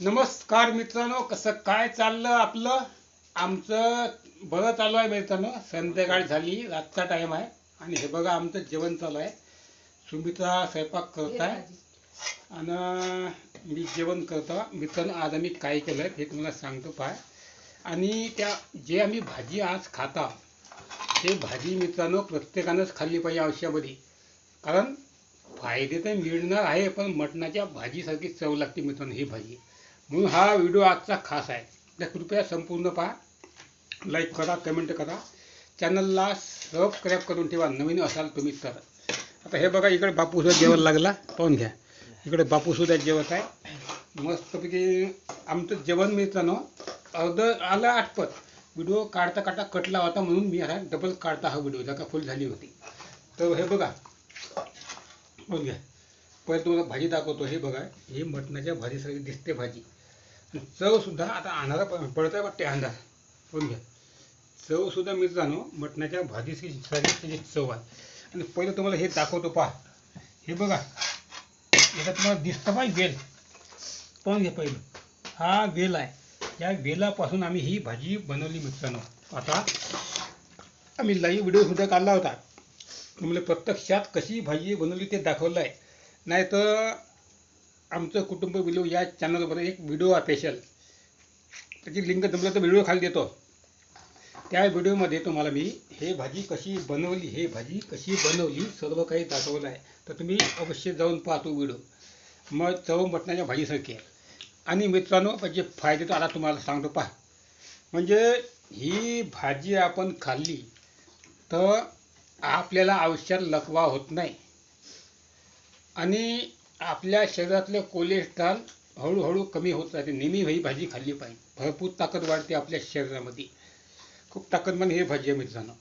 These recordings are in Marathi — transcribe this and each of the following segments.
नमस्कार मित्रांनो कसं काय चाललं आपलं? आमचं बरं चालू आहे मित्रांनो. संध्याकाळ झाली रातचा टाइम आहे. आणि हे बघा आमचं जेवण चालू आहे. सुमित्रा स्वयंपाक करत आहे. आणि मी जेवण करतो. मित्रांनो आज आम्ही काय केलं हे तुम्हाला सांगतो पाय आणि त्या जे आम्ही भाजी आज खाता ते भाजी मित्रांनो प्रत्येकानंच खाल्ली पाहिजे आयुष्यामध्ये कारण फायदे तर मिळणार आहे पण मटणाच्या भाजीसारखी चव लागते मित्रांनो ही भाजी. म्हणून हा व्हिडिओ आजचा खास आहे. तर कृपया संपूर्ण पहा. लाईक करा कमेंट करा. चॅनलला सबस्क्राईब करून ठेवा. नवीन असाल तुम्ही तर. आता हे बघा इकडे बापूसुद्धा जेवण लागला. पाहून घ्या. इकडे बापूसुद्धा जेवत आहे. मस्तपैकी आमचं जेवण मित्रांनो अर्ध आलं आठपत व्हिडिओ काढता काढता कटला होता म्हणून मी हा डबल काढता हा व्हिडिओ. जागा फुल झाली होती. तर हे बघा. बघ घ्या. पहिले तुम्हाला भाजी दाखवतो हे बघा हे मटणाच्या भाजीसारखी दिसते भाजी. आणि चवसुद्धा आता अंधारा प- वाटते अंधार. बघून घ्या. चवसुद्धा मित्रांनो मटणाच्या भाजीची सारखी त्याची चव आहे. आणि पहिलं तुम्हाला हे दाखवतो पहा. हे बघा. याचा तुम्हाला दिसतं पाहिजे वेल. पाहून घ्या पहिलं. हा वेल आहे. या वेलापासून आम्ही ही भाजी बनवली मित्रांनो. आता आम्ही लाईव्ह व्हिडिओसुद्धा काढला होता. तुम्हाला प्रत्यक्षात कशी भाजी बनवली ते दाखवलं आहे नाही तर आमचं कुटुंब व्हिडिओ या चॅनलवर एक व्हिडिओ आहे स्पेशल त्याची लिंक जमलं तर व्हिडिओ खाली देतो. त्या व्हिडिओमध्ये तुम्हाला मी हे भाजी कशी बनवली हे भाजी कशी बनवली सर्व काही दाखवलं आहे तर तुम्ही अवश्य जाऊन पाहतो व्हिडिओ मग चव मटणाच्या भाजीसारखी आहे. आणि मित्रांनो म्हणजे फायदे तर आता तुम्हाला सांगतो पहा. म्हणजे ही भाजी आपण खाल्ली तर आपल्याला आयुष्यात लकवा होत नाही. आणि आपल्या शरीरातले कोलेस्ट्रॉल हळूहळू कमी होत राहते नेहमी ही भाजी खाल्ली पाहिजे. भरपूर ताकद वाढते आपल्या शरीरामध्ये. खूप ताकत म्हणजे हे भाजी आहे मित्रांनो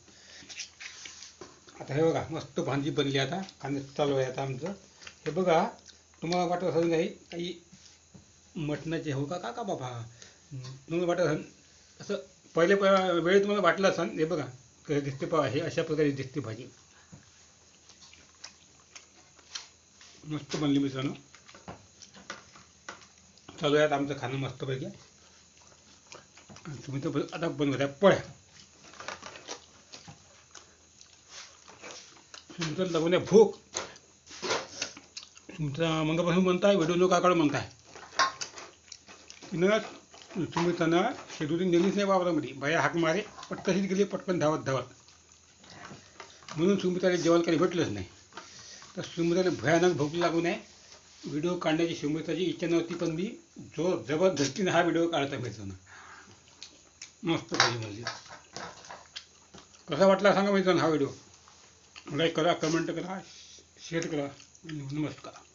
आता हे बघा मस्त भाजी बनली आता. खाणं चालू आहे आता आमचं. हे बघा तुम्हाला वाटत असेल काही काही मटणाचे हो का? का का बाबा तुम्हाला वाटत असेल असं पहिले वेळ तुम्हाला वाटलं असेल हे बघा. दिसते पाव आहे अशा प्रकारे दिसते भाजी. मस्त बनली मित्रांनो. चालू आहे आमचं खाणं मस्तपैकी. आणि तुम्ही तर आता बंद करा पळ्या. तुमचं लागून आहे भूक. तुमचा मंगापासून म्हणताय व्हिडिओ नो म्हणताय. तुम्ही त्यांना शेदुरी नेलीच नाही वावरामध्ये. बाया हाक मारे पटकशीत गेली पटकन धावत धावत. म्हणून सुमित्राला जेवण काही भेटलंच नाही. तर सुमिताने भयानक भूक लागू नये. व्हिडिओ काढण्याची सुमिताची इच्छा नव्हती पण मी जो जबरदस्तीने हा व्हिडिओ काढता मित्रांनो मस्त पाहिजे भाजी कसा वाटला सांगा मित्रांनो हा व्हिडिओ? लाईक करा कमेंट करा शेअर करा. नमस्कार.